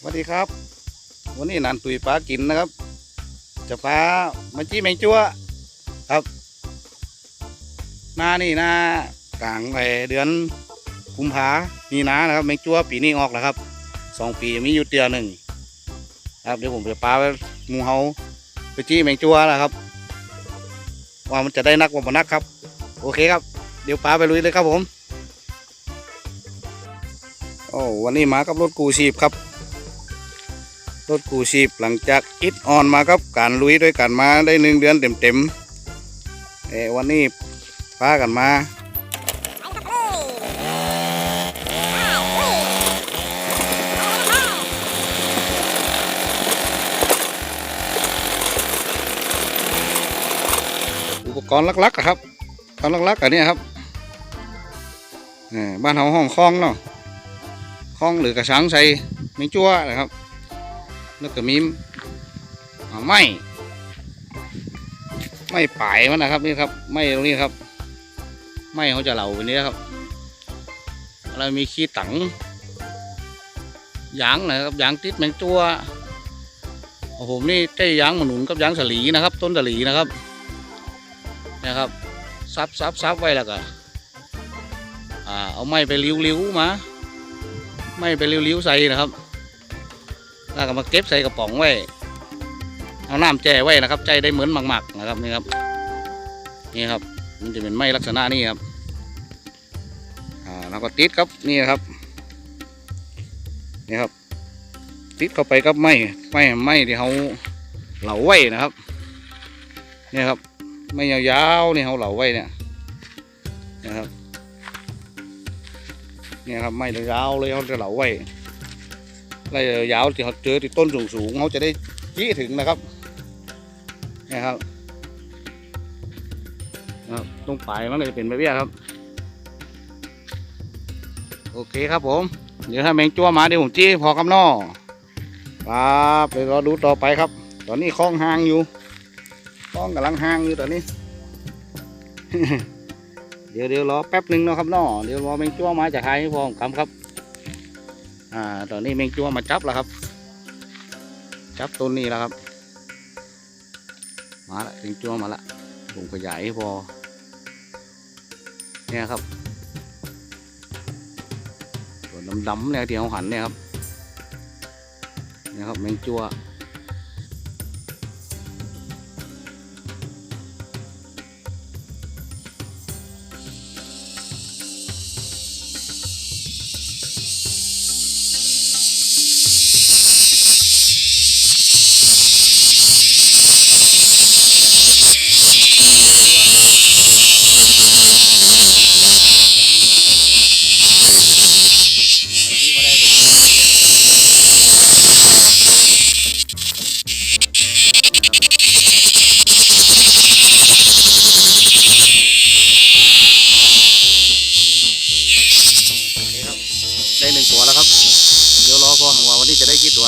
สวัสดีครับ วันนี้นันตุยปลากินนะครับ จะปลามาจี้แมงจั่วครับหน้านี่หน้ากลางไอเดือนกุมภามีนานะครับแมงจั่วปีนี้ออกแล้วครับสองปีมีอยู่เตียหนึ่งครับเดี๋ยวผมจะปลาไปหมูเฮาไปจี้แมงจั่วแล้วครับ ว่ามันจะได้นักว่าบ่นักครับ โอเคครับ เดี๋ยวปลาไปลุยเลยครับผมโอ้วันนี้มากับรถกูชีพครับ รถกู้ชีพหลังจากอิดออนมาครับการลุยด้วยกันมาได้หนึ่งเดือนเต็มๆเอวันนี้พากันมาอุปกรณ์ลักๆครับตอนลักๆอันนี้ครับบ้านเฮาห้องคลองเนาะคลองหรือกระชังใส่แมงจั่วนะครับ แล้วก็มีไม้ไม้ป่ายมันนะครับนี่ครับไม้ตรงนี้ครับไม้เขาจะเหลาแบบนี้ครับแล้วมีขี้ตังยางนะครับยางติดแมงจัวของผมนี่ได้ยางมะหนุนกับยางสลีนะครับ ต้นสลีนะครับนะครับซับซับซับไว้แล้วก็เอาไม้ไปริ้วๆมา ไม้ไปริ้วๆใส่นะครับ แล้วก็มาเก็บใส่กระป๋องไว้ เอาน้ำแจ่ไว้นะครับ ใจได้เหมือนหมักๆนะครับนี่ครับ นี่ครับ มันจะเป็นไม้ลักษณะนี้ครับอ่าแล้วก็ติดครับนี่ครับ นี่ครับ ติดเข้าไปกับไม้ไม้ไม้ที่เขาเหลาไว้นะครับนี่ครับไม้ยาวๆนี่เขาเหลาไว้เนี่ยนะครับนี่ครับไม้ยาวเลยเขาจะเหลาไว้ ระยะยาวที่เขาเจอที่ต้นสูงๆเขาจะได้จี้ถึงนะครับนะครับนะครับตรงปลายมันก็จะเป็นแบบนี้ครับ โอเคครับผม เดี๋ยวถ้าแมงจั่วมาเดี๋ยวผมจี้พอกำนอครับไปรอดูต่อไปครับ ตอนนี้คล้องหางอยู่คล้องกำลังหางอยู่ตอนนี้ เดี๋ยวเดี๋ยวรอแป๊บหนึ่งนะครับนอเดี๋ยวรอแมงจั่วมาจากใครให้พอผมคำครับ อ่าตอนนี้แมงจัวมาจับแล้วครับ จับต้นนี้แล้วครับ มาละแมงจัวมาละผมขยายพอเนี่ยครับตัวดำๆเนี่ยที่เขาหันเนี่ยครับเนี่ยครับแมงจัว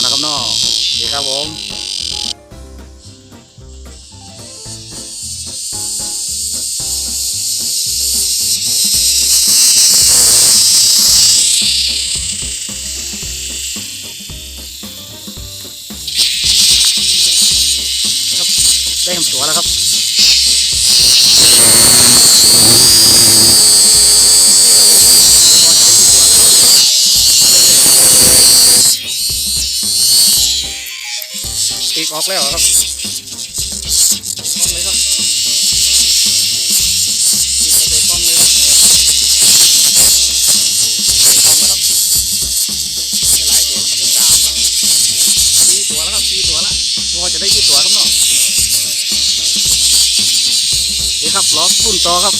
นี้จะได้กี่ตัวนะครับน้องโอเคครับผมครับได้หนึ่งตัวแล้วครับ ปีกออกแล้วครับต้องเลยครับปีกกระเด็นต้องเลยครับต้องเลยครับหลายตัวแล้วครับเป็นสามสี่ตัวแล้วครับสี่ตัวละพอจะได้กี่ตัวครับน้องนี่ครับล้อปุ่นต่อครับ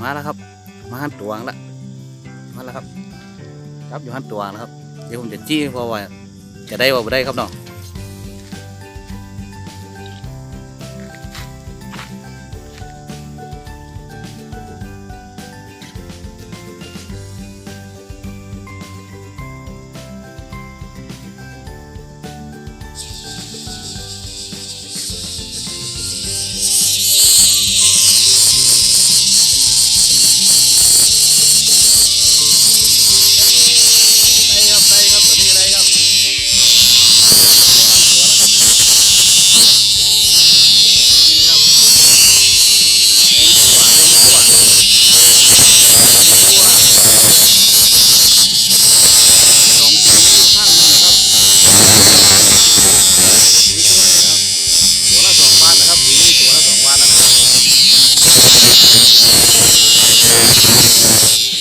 มาแล้วครับ มาหันตัวละมาแล้วครับ ครับอยู่หันตัวนะครับ เดี๋ยวผมจะจี้พราว่าจะได้ว่าบ่ได้ครับเนาะ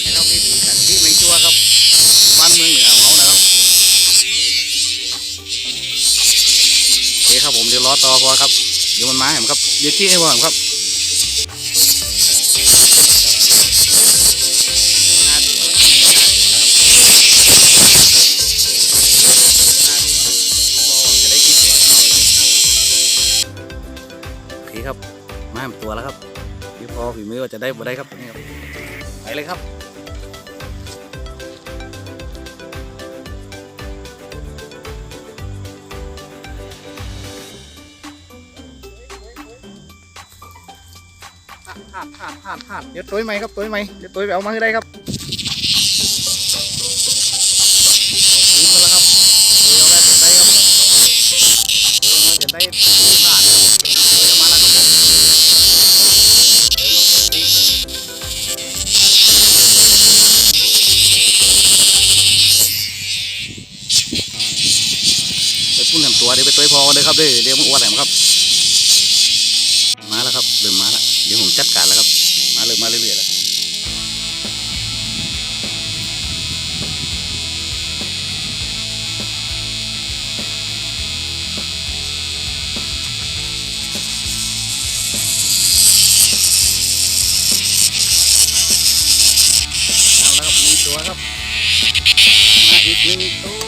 นะครับนี่คือการที่แมงจัวครับบ้านเมืองเหนือของเขานะครับโอเคครับผมเดี๋ยวรอต่อพอครับเดี๋ยวมันมาแหมครับเดี๋ยวจี้ให้พอแหมครับโอเคครับมาตัวแล้วครับเดี๋ยวพอฝีมือว่าจะได้บ่ได้ครับนี้ครับ เลยครับ ผ่าดพลาดพลาดพลาดเดี๋ยวตัวใหม่ครับตัวใหม่เดี๋ยวตัวไปเอามาให้ได้ครับ วเดี๋ยวไปตัวพอเลยครับเด้อเดี๋ยวมึงอวนแหมครับ มาแล้วครับเริ่มมาแล้วเดี๋ยวผมจัดการแล้วครับ มาเริ่มมาเรื่อยๆแล้วเอาแล้วครับหนึ่งตัวครับมาอีกหนึ่งตัว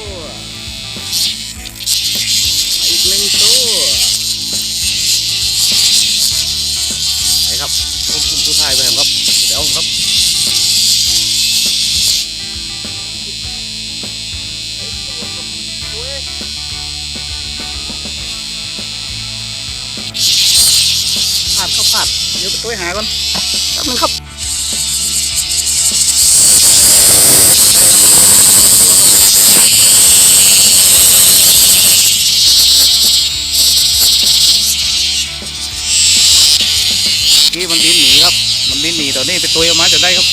พลาดครับพลาดเดี๋ยวไปตัวหาก่อนแป๊บนึงครับนี่มันบินหนีครับ มันบินหนีตอนนี้ไปตัวออกมาจะได้ครับ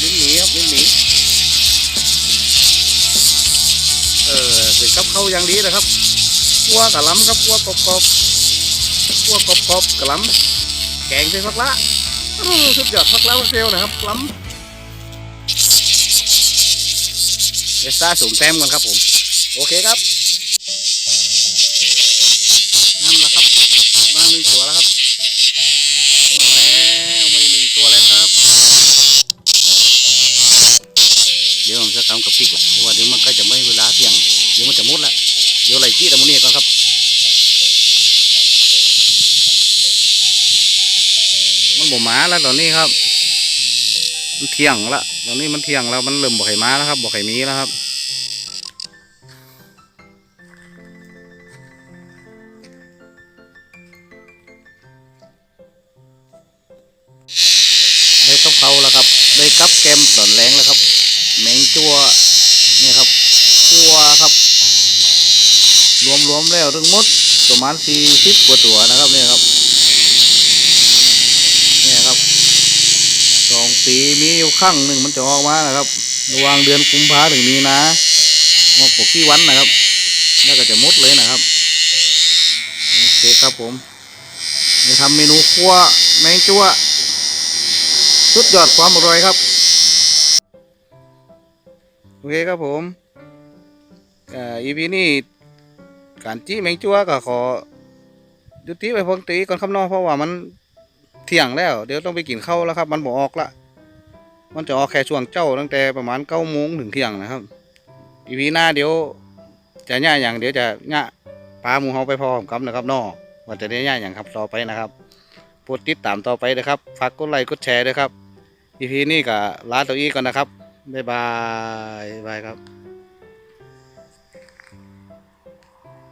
บินหนีครับบินหนี เออเป็นกับเข้าอย่างดีนะครับ กัวกะหลำครับ กัวกรอบก รอบกัวกรอบกบกะหลำแกงใส่ผักละสุดยอดผักละเซลนะครับหลำเอสตาสูงแต้มกันครับผม โอเคครับนั่นแหละครับมาหนึ่งตัวแล้วครับมาแล้วมาหนึ่งตัวแล้วครับ เดี๋ยวผมจะทำกับพริกละเพราะว่าเดี๋ยวมันก็จะไม่เวลาเที่ยงเดี๋ยวมันจะมุดละเดี๋ยวไหลจี้ตะมุนี่ก่อนครับ บ่มาแล้วตอนนี้ครับ มันเที่ยงละตอนนี้มันเที่ยงแล้วมันเริ่มบ่ไข่มาแล้วครับบ่ไข่มีแล้วครับได้กับเขาแล้วครับ ได้กับแกมตอนแรงแล้วครับแมงจัวนี่ครับตัวครับ รวมๆแล้วทั้งหมดประมาณสี่สิบกว่าตัวนะครับเนี่ยครับเนี่ยครับ สีมีอยู่ครั้งหนึ่งมันจะออกมานะครับระว่างเดือนกุมภาถึงมีนาออกปกที่วันนะครับ แล้วก็จะมดเลยนะครับโอเคครับผมจะทำเมนูคั่วแมงจัวสุดยอดความอร่อยครับโอเคครับผมอ่อ EP นี้การจี้แมงจัวก็ขอยุติไปพงตีก่อนครับเน้องเพราะว่ามันเที่ยงแล้ว เดี๋ยวต้องไปกินข้าวแล้วครับ มันบอกออกละ มันจะออกแค่ช่วงเจ้าตั้งแต่ประมาณเก้าโมงถึงเที่ยงนะครับ อีวีหน้าเดี๋ยว จะย่าอย่างเดี๋ยวจะย่าปลาหมูเฮาไปพร้อมกับนะครับน้อว่าจะได้ย่าอย่างครับต่อไปนะครับโปรดติดตามต่อไปนะครับฝากกดไลค์กดแชร์ด้วยครับอีพีนี้กับลาตัวอีก่อนนะครับบ๊ายบายบายครับ